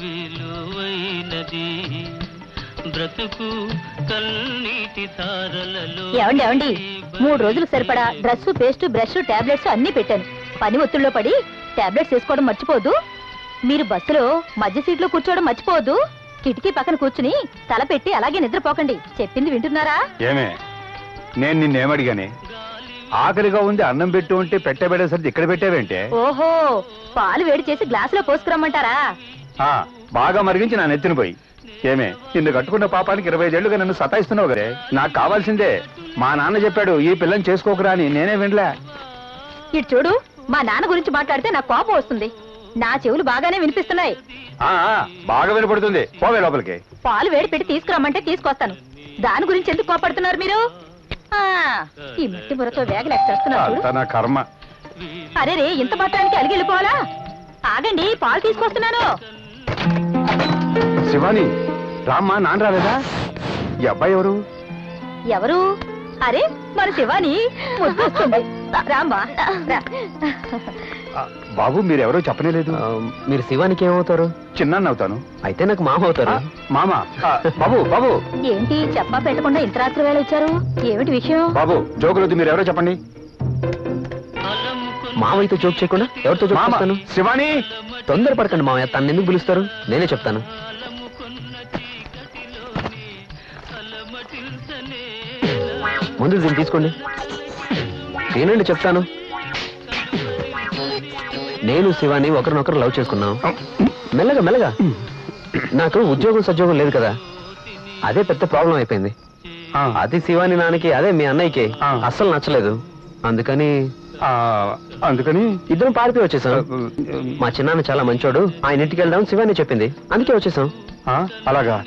విలువైనది. బ్రతుకు కన్నీటి ధారలలో ఏమండి ఏమండి? మూడు రోజులు సరిపడా డ్రెస్ పేస్ట్ బ్రష్ టాబ్లెట్స్ అన్ని పెట్టాను. పని ఒత్తిడిలో పడి టాబ్లెట్స్ వేసుకోవడం మర్చిపోదు. మీరు బస్సులో మధ్య సీట్లో కూర్చోవడం మర్చిపోదు. కిటికీ పక్కన కూర్చుని తల పెట్టి అలాగే నిద్రపోకండి. చెప్పింది వింటున్నారా? ఏమే నేను నిన్నేమడిగానే? ఆకలిగా ఉంది అన్నం పెట్టు ఉంటే పెట్టబెడేసరికి ఇక్కడ పెట్టావేంటే? ఓహో పాలు వేడి చేసి గ్లాసులో పోసుకురమ్మంటారా? ఆ, బాగా మరిగించి నా నెత్తిన పోయి. ఏమే నిన్ను కట్టుకున్న పాపానికి ఇరవై ఏళ్ళుగా నన్ను సతాయిస్తున్నావు కదే? నాకు కావాల్సిందే. మా నాన్న చెప్పాడు ఈ పిల్లని చేసుకోకురా అని. నేనే వినలే. ఇటు చూడు మా నాన్న గురించి మాట్లాడితే నాకు కోపం వస్తుంది. నా చెవులు బాగానే వినిపిస్తున్నాయి. ఆ, ఆ, బాగా వినపడుతుంది. పోవే లోపలికి. పాలు వేడి పెట్టి తీసుకురమ్మంటే తీసుకొస్తాను. దాని గురించి ఎందుకు కోపడుతున్నారు మీరు? ఆ, ఈ మట్టి బుర్రతో వేగలేక చేస్తున్నారు చూడు. అంత నా కర్మ. అరే రే ఇంత మాత్రానికి అలిగి వెళ్ళిపోవాలా ఆగండి పాలు తీసుకొస్తున్నాను. శివాని రామ్మా నాన్న రాలేదా ఈ అబ్బాయి ఎవరు? ఎవరు? అరే మన శివాని. ముద్దొస్తుంది. రామ్మా రా. ఆ, బాబు మీరెవరో చెప్పనేలేదు ఆ, మీరు శివానికి ఏమవుతారు? చిన్నాన్న అవుతాను. అయితే నాకు మామ అవుతారు. ఆ, మామ. ఆ, బాబు బాబు. ఏంటి చెప్పా పెట్టకుండా ఇంత రాత్రి వేళ వచ్చారు ఏమిటి విషయం? బాబు జోకులొద్దు మీరు ఎవరో చెప్పండి. మావయ్యతో జోక్ చేయకుండా ఎవరితో జోక్ మామ చేస్తాను? శివాని. తొందరపడకండి మావయ్య తను ఎందుకు పిలుస్తారు? నేనే చెప్తాను. ముందు దీన్ని తీసుకోండి. తినండి చెప్తాను. నేను శివాని ఒకరినొకరు లవ్ చేసుకున్నాం. మెల్లగా మెల్లగా. నాకు ఉద్యోగం సద్యోగం లేదు కదా. అదే పెద్ద ప్రాబ్లం అయిపోయింది. అది శివాని నాన్నకి అదే మీ అన్నయ్యకి. అస్సలు నచ్చలేదు. అందుకని అందుకని ఇద్దరం పారిపోయి వచ్చేసాం. మా చిన్నాన్న చాలా మంచోడు. ఆయన ఇంటికి వెళ్దాం శివాని చెప్పింది. అందుకే వచ్చేసాం. అలాగా.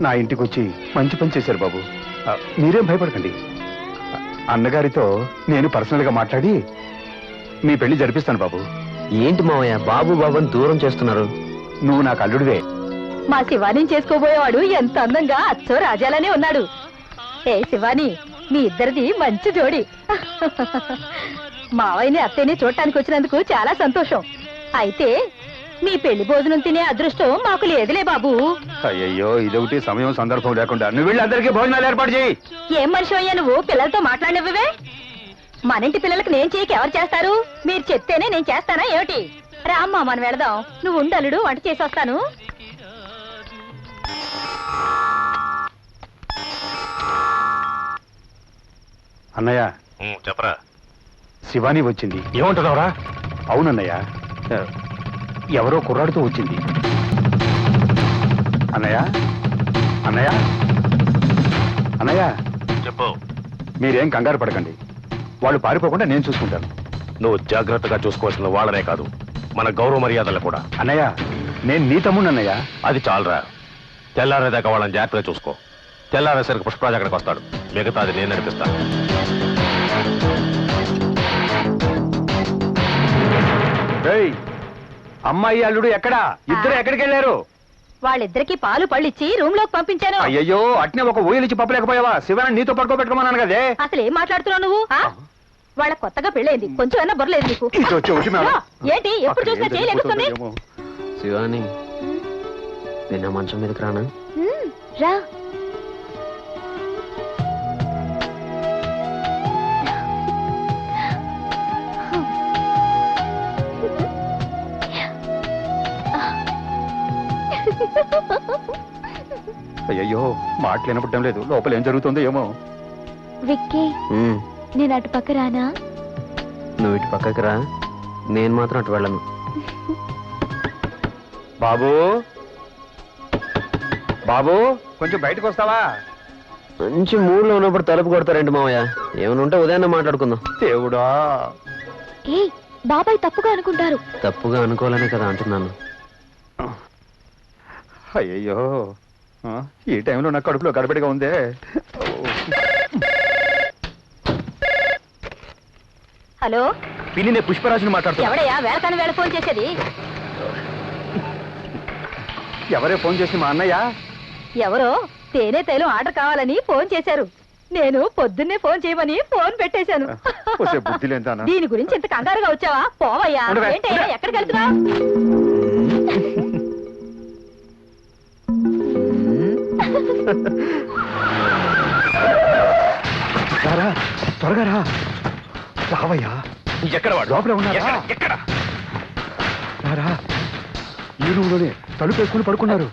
నా ఇంటికి వచ్చి మంచి పని చేశారు బాబు. ఆ, మీరేం భయపడకండి. ఆ, అన్నగారితో నేను పర్సనల్గా మాట్లాడి మీ పెళ్ళి జరిపిస్తాను బాబు. ఏంటి మావయ్య బాబు బాబు అని దూరం చేస్తున్నారు? నువ్వు నాకు అల్లుడివే. మా శివాని చేసుకోబోయేవాడు ఎంత అందంగా అచ్చో రాజాలనే ఉన్నాడు. ఏ శివాని మీ ఇద్దరిది మంచి జోడి. మావయ్యని అత్తయ్యని చూడటానికి వచ్చినందుకు చాలా సంతోషం. అయితే మీ పెళ్ళి భోజనం తినే అదృష్టం మాకు లేదులే బాబు. అయ్యయ్యో ఇదొకటి సమయం సందర్భం లేకుండా. నువ్వు వెళ్ళి అందరికీ భోజనాలు ఏర్పాటు చేయి ఏం మనిషి అయ్యా నువ్వు? పిల్లలతో మాట్లాడినవే మనింటి పిల్లలకు నేను చేయకి ఎవరు చేస్తారు? మీరు చెప్తేనే నేను చేస్తానా ఏమిటి? రామ్మా మనం వెళదాం. నువ్వు ఉండలుడు వంట చేసి వస్తాను. అన్నయ్య. చెప్పరా. శివాని వచ్చింది. ఏమంటున్నావురా? అవునన్నయ్య. ఎవరో కుర్రాడితో వచ్చింది. అన్నయ్య? అన్నయ్య? అన్నయ్య? చెప్పు. మీరేం కంగారు పడకండి. వాళ్ళు పారిపోకుండా నేను చూసుకుంటాను. నువ్వు జాగ్రత్తగా చూసుకోవాల్సిన వాళ్ళనే కాదు మన గౌరవ మర్యాదలు కూడా. అన్నయ్య నేను నీ తమ్ముడు అన్నయ్య. అది చాలరా. తెల్లారేదాకా వాళ్ళని జాగ్రత్తగా చూసుకో. తెల్లారేసరికి పుష్పరాజు అక్కడికి వస్తాడు. మిగతాది నేను నడిపిస్తాను ఏయ్, అమ్మాయి అల్లుడు ఎక్కడా? ఇద్దరు ఎక్కడికి వెళ్ళారు వాళ్ళిద్దరికి పాలు పళ్ళిచ్చి రూమ్లోకి పంపించాను. అయ్యయ్యో అట్నే ఒక ఊయలిచ్చి పప్పలేకపోయావా? శివాని నీతో పడుకోబెట్టుకోమన్నాను కదే. అసలు ఏం మాట్లాడుతున్నావు నువ్వు? వాళ్ళ కొత్తగా పెళ్ళైంది. కొంచెం అయినా బుర్రలేదు నీకు. ఏంటి? ఎప్పుడు చూసినా ఏమో. శివాని నిన్న మంచం మీదకి రానా? రా. అయ్యయ్యో మాటలు వినపడడం లేదు. లోపల ఏం జరుగుతుందో ఏమో విక్కీ నేను అటు పక్క రానా? నువ్వు ఇటు పక్కకి రా. నేను మాత్రం అటు వెళ్ళను. బాబు? బాబు కొంచెం బయటకు వస్తావా? మంచి మూడ్లో ఉన్నప్పుడు తలుపు కొడతారండి మావయ్య? ఏమైనా ఉంటే ఉదయాన్నే మాట్లాడుకుందాం. దేవుడా. ఏ బాబాయ్ తప్పుగా అనుకుంటారు. తప్పుగా అనుకోవాలనే కదా అంటున్నాను. అయ్యయ్యో. ఆ, ఈ టైంలో నా కడుపులో గడబడిగా ఉందే. హలో? పిన్ని నేను పుష్పరాజుని మాట్లాడుతున్నా. ఎవడయ్యా? వేళకాని వేళ ఫోన్ చేసేది. ఎవరే ఫోన్ చేసి మా అన్నయ్య? ఎవరో? తేనె తైలం ఆర్డర్ కావాలని ఫోన్ చేశారు. నేను పొద్దున్నే ఫోన్ చేయమని ఫోన్ పెట్టేశాను. వచ్చే బుద్ధి లేదానా దీని? గురించి ఇంత కంగారుగా వచ్చావా? పోవయ్యా. ఉండవే, ఏంటయ్యా ఉండే. ఎక్కడికి వెళ్తున్నావు? రారా త్వరగా రా. రావయ్యా. ఎక్కడ వాడు? లోపలే ఉన్నారా? ఎక్కడ? ఎక్కడ? రారా. ఈ రూమ్లోనే తలుపు వేసుకుని పడుకున్నారు.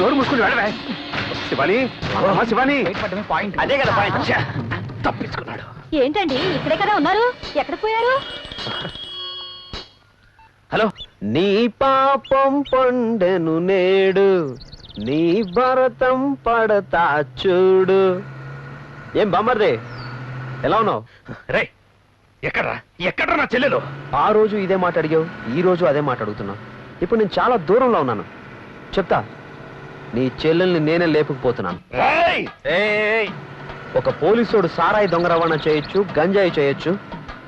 నోరు మూసుకుని వెళ్ళవే. శివాని శివాని. అదే కదా పాయింట్. తప్పించుకున్నాడు. ఏంటండి ఇక్కడే కదా ఉన్నారు? ఎక్కడికి పోయారు? నీ పాపం పండెను నేడు నీ భరతం పడతా చూడు. ఏం బామ్మర్ది ఎలా ఉన్నావు? రే ఎక్కడ్రా? ఎక్కడ్రా నా చెల్లెలు? ఆ రోజు ఇదే మాట అడిగావు ఈ రోజు అదే మాట అడుగుతున్నావు ఇప్పుడు నేను చాలా దూరంలో ఉన్నాను. చెప్తా నీ చెల్లెల్ని నేనే లేపుకుపోతున్నాను. రేయ్! ఏయ్! ఒక పోలీసోడు సారాయి దొంగ రవాణా చేయొచ్చు గంజాయి చేయొచ్చు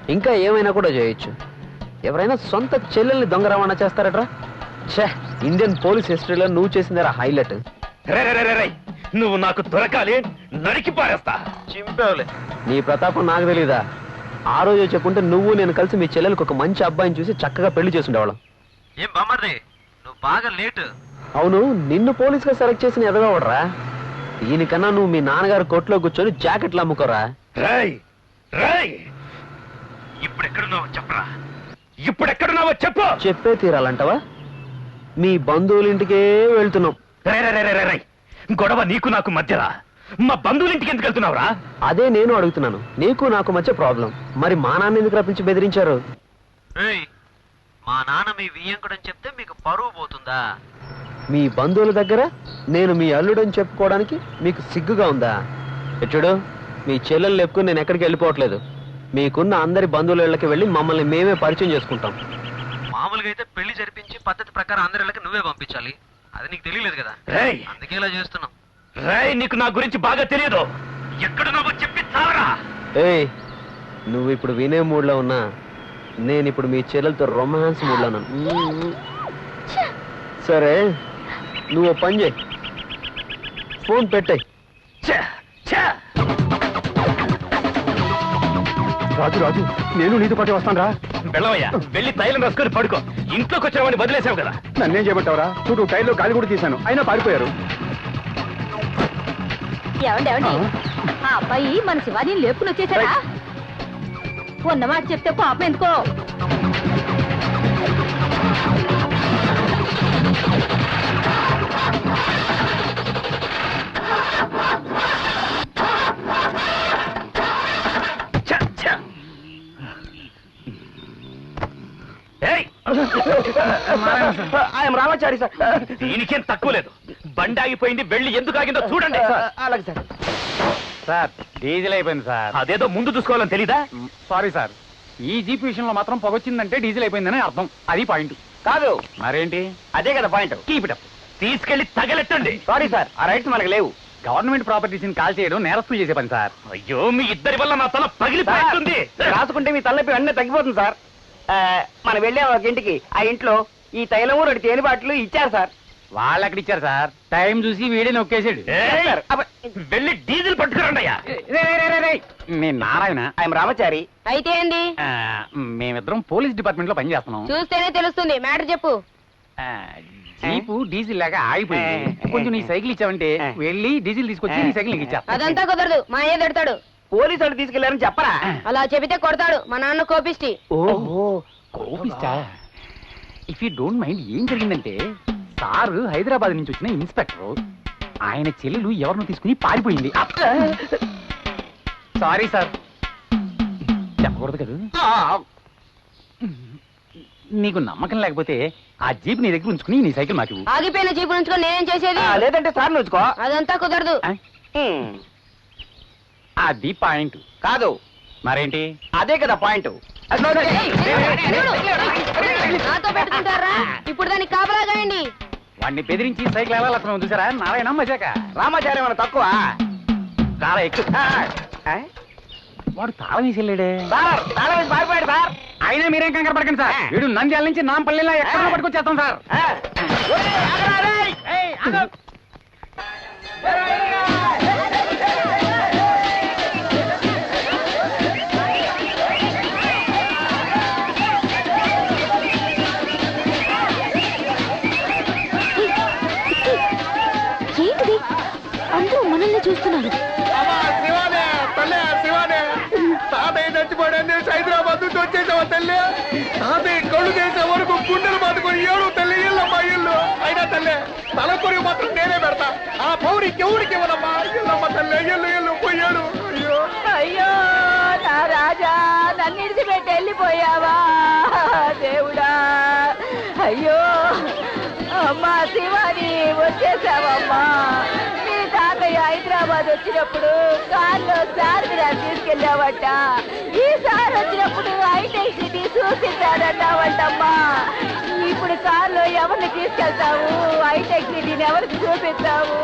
ఇంకా ఏమైనా కూడా చేయొచ్చు. ఎవరైనా సొంత చెల్లెల్ని దొంగ రవాణా చేస్తారట్రా? ఛే ఇండియన్ పోలీస్ హిస్టరీలో నువ్వు చేసిందేరా హైలైట్. నువ్వు నాకు దొరకాలి నరికి పారేస్తా. చింపేవలే. నీ ప్రతాపం నాకు తెలీదా? ఆ రోజు చెప్పుంటే నువ్వు నేను కలిసి మీ చెల్లెలకు ఒక మంచి అబ్బాయిని చూసి చక్కగా పెళ్ళి చేసుండేవాళ్ళం. ఏం బామ్మర్ది? నువ్వు బాగా లేట్. అవును నిన్ను పోలీస్గా సెలెక్ట్ చేసిన ఎదగవడరా దీనికన్నా నువ్వు మీ నాన్నగారు కొట్లో కూర్చొని జాకెట్లు అమ్ముకోరా? రాయ్ రాయ్. ఇప్పుడెక్కడున్నావో చెప్పరా? ఇప్పుడెక్కడున్నావో చెప్పు. చెప్పే తీరాలంటవా? మీ బంధువుల ఇంటికే వెళ్తున్నాం. రే, రే, రే, రే, రే, రే. గొడవ నీకు నాకు మధ్యరా మా బంధువుల ఇంటికి ఎందుకు వెళ్తున్నావురా? అదే నేను అడుగుతున్నాను. నీకు నాకు మధ్య ప్రాబ్లం. మరి మా నాన్న ఎందుకు రప్పించి బెదిరించారు? మా నాన్న మీ వియ్యంకుడని చెప్తే మీకు పరువు పోతుందా? మీ బంధువుల దగ్గర నేను మీ అల్లుడని చెప్పుకోవడానికి మీకు సిగ్గుగా ఉందా? ఎచ్చుడు మీ చెల్లెలు లేపుకుని నేను ఎక్కడికి వెళ్ళిపోవట్లేదు. మీకున్న అందరి బంధువుల ఇళ్ళకి వెళ్ళి మమ్మల్ని మేమే పరిచయం చేసుకుంటాం. మామూలుగా అయితే పెళ్ళి జరిపించి పద్ధతి ప్రకారం అందరి ఇళ్ళకి నువ్వే పంపించాలి. అది నీకు తెలియలేదు కదా? రేయ్! అందుకే ఇలా చేస్తున్నాం. రేయ్ నీకు నా గురించి బాగా తెలియదు. ఎక్కడున్నావో చెప్పి చావరా? ఏయ్ నువ్వు ఇప్పుడు వినే మూడ్లో ఉన్నా నేను ఇప్పుడు మీ చెల్లెలతో రొమాన్స్ మూడ్లో ఉన్నాను. మ్మ్. సరే నువ్వు పని చేయి. ఫోన్ పెట్టాయి. రాజు రాజు నేను నీతో పాటు వస్తాను రా వెళ్ళవయ్యా వెళ్ళి తైలం రాసుకొని పడుకో. ఇంట్లోకి వచ్చామని వదిలేసావు కదా. నన్నేం చేయమంటావరా? చూడు టైర్లో గాలి కూడా తీశాను. అయినా పారిపోయారు. ఏమండి ఏమండి? ఆ? అబ్బాయి మన శివాని లేపుకుని వచ్చేసాడా? ఉన్నమాట చెప్తే పాపం ఎందుకో? రామాచారి సార్. దీనికేం తక్కువ లేదు. బండి ఆగిపోయింది వెళ్ళి ఎందుకు ఆగిందో చూడండి. అలాగే సార్. సార్ డీజిల్ అయిపోయింది సార్. అదేదో ముందు చూసుకోవాలని తెలీదా? Sorry sir. ఈ జీప్ విషయంలో మాత్రం పొగొచ్చిందంటే డీజిల్ అయిపోయిందని అర్థం. అది పాయింట్. కాదు. మరేంటి? అదే కదా పాయింట్. కీప్ ఇట్ అప్ తీసుకెళ్ళి తగలెట్టండి. Sorry sir. ఆ రైట్స్ మనకు లేవు. గవర్నమెంట్ ప్రాపర్టీస్ కాల్ చేయడం నేరస్తులు చేసే పని సార్. అయ్యో మీ ఇద్దరి వల్ల నా తల పగిలిపోతుంది రాసుకుంటే మీ తలనొప్పి వెంటనే తగ్గిపోతుంది సార్. మనం వెళ్ళాం ఒక ఇంటికి ఆ ఇంట్లో ఈ తైలము రెండు తేనె బాటలు ఇచ్చారు సార్. వాళ్ళు ఎక్కడ ఇచ్చారు సార్. టైం చూసి వీడే నొక్కేసాడు ఏయ్! సార్, అబ్బ, వెళ్ళి డీజిల్ పట్టుకురండి అయ్యా. నేను నారాయణ ఆయన రామచారి. అయితే ఏంది? ఆ, మేమిద్దరం పోలీస్ డిపార్ట్మెంట్లో పనిచేస్తున్నాం చూస్తేనే తెలుస్తుంది. మ్యాటర్ చెప్పు. ఆ, జీపు డీజిల్ లేక ఆగిపోయింది. కొంచెం నీ సైకిల్ ఇచ్చావంటే. వెళ్ళి డీజిల్ తీసుకొచ్చి నీ సైకిల్ నీకు ఇచ్చా అదంతా కుదరదు. మా అయ్య తిడతాడు. పోలీసు వాళ్ళు తీసుకెళ్ళారని చెప్పరా? అలా చెబితే కొడతాడు. మా నాన్న కోపిష్టి. ఓహో కోపిస్తా ఇఫ్ యూ డోంట్ మైండ్ ఏం జరిగిందంటే సారు హైదరాబాద్ నుంచి వచ్చిన ఇన్స్పెక్టర్ ఆయన చెల్లెలు ఎవరినో తీసుకుని పారిపోయింది. సారీ సార్ చెప్పకూడదు కదా. నీకు నమ్మకం లేకపోతే ఆ జీప్ నీ దగ్గర ఉంచుకుని నీ సైకిల్ మాకు. ఆగిపోయిన జీపు నుంచుకొని నేనేం చేసేది? లేదంటే సార్ నుంచుకో అదంతా కుదరదు. ఆ? అది పాయింట్. కాదు. మరేంటి? అదే కదా పాయింట్. నాతో పెట్టుకుంటారా ఇప్పుడు దానికి కాపలా కాయండి వాడిని బెదిరించి సైకిల్ లక్షణం చూసారా? నారాయణ మజాక. రామాచార్య మన తక్కువ. చాలా ఎక్కువ? వాడు తాళం వేసి వెళ్ళాడే. సార్ తాళం వేసి పారిపోయాడు సార్. అయినా మీరేం కంగారు పడకండి సార్. వీడు నంద్యాల నుంచి నాంపల్లిలా ఎక్కడ పట్టుకొచ్చేస్తాం సార్. చచ్చిపోయాడని హైదరాబాద్ నుంచి వచ్చేసావా తల్లి? తాతయ్య కళ్ళు చేసే వరకు గుండెలు పట్టుకొని ఏడు తల్లి ఇల్లమ్మా ఇల్లు. అయినా తల్లి తల కొరికి మాత్రం నేనే పెడతా. ఆ పౌరి ఎవరికి ఇవ్వదమ్మా ఇల్లమ్మ తల్లి ఇల్లు ఇల్లు పోయాడు. అయ్యో అయ్యో నా రాజా నన్ను ఇడిచిపెట్టి వెళ్ళిపోయావా? దేవుడా అయ్యో అమ్మా శివాని వచ్చేసావమ్మా. హైదరాబాద్ వచ్చినప్పుడు కార్లో సారథిరా తీసుకెళ్ళావట. ఈసారి వచ్చినప్పుడు హైటెక్ సిటీ చూపించాడన్నావంటమ్మా ఇప్పుడు కార్లో ఎవరిని తీసుకెళ్తావు? హైటెక్ సిటీని ఎవరికి చూపిస్తావు?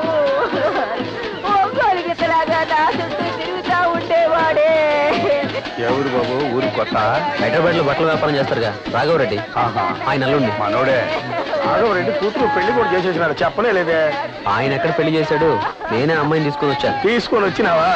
ఒంగోలు గిత్తలాగా నా చుట్టూ తిరుగుతా ఉండేవాడే. ఎవరు బాబు? ఊరు కొత్త? హైదరాబాద్లో బట్టల వ్యాపారం చేస్తారుగా. రాఘవరెడ్డి? ఆహా. ఆయన అల్లుండి. మనోడే. ఆడవరెడ్డి కూతురు పెళ్ళి కూడా చేసేసినాడు చెప్పనే లేదే ఆయన ఎక్కడ పెళ్ళి చేశాడు? నేనే అమ్మాయిని తీసుకొని వచ్చాను. తీసుకొని వచ్చినావా?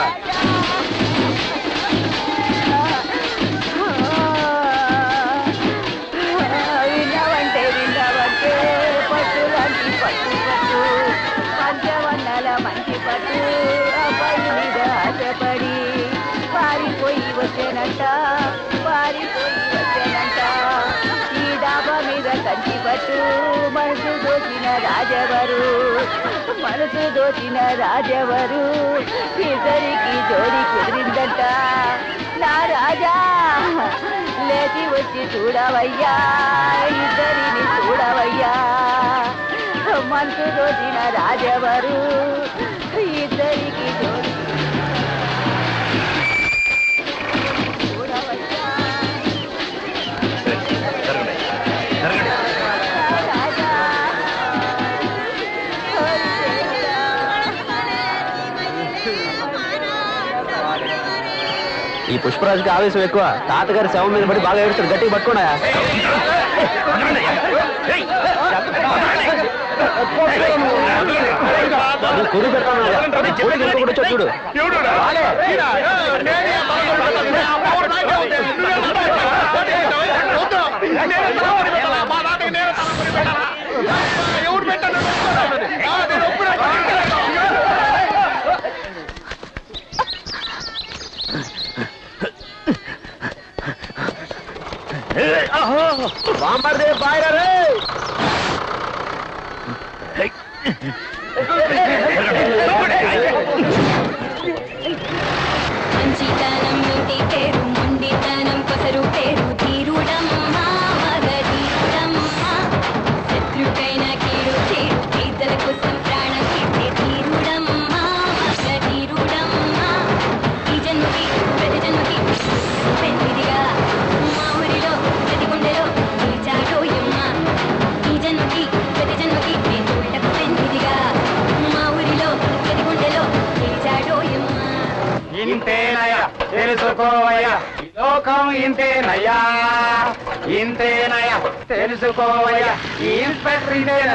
పట్టు మనసు దోచిన రాజవరు మనసు దోచిన రాజవరు ఇద్దరికి జోడి కుదిరిందంట నా రాజా లేచి వచ్చి చూడవయ్యా ఇద్దరిని చూడవయ్యా. మనసు దోచిన రాజవరు పుష్పరాజుకి ఆవేశం ఎక్కువ. తాతగారి శవం మీద పడి బాగా ఏడుస్తాడు గట్టిగా పట్టుకోడా కొడు పెడతాను చూడు. ఎవడు పెట్టాడు బాంబర్దే బాయ్ రే. తెలుసుకోవయ్యా ఈ లోకం ఇంతేనయ్యా ఇంతేనయ్యా తెలుసుకోవయ్యా ఈ ఇన్స్పెక్టర్ ఇంతేనా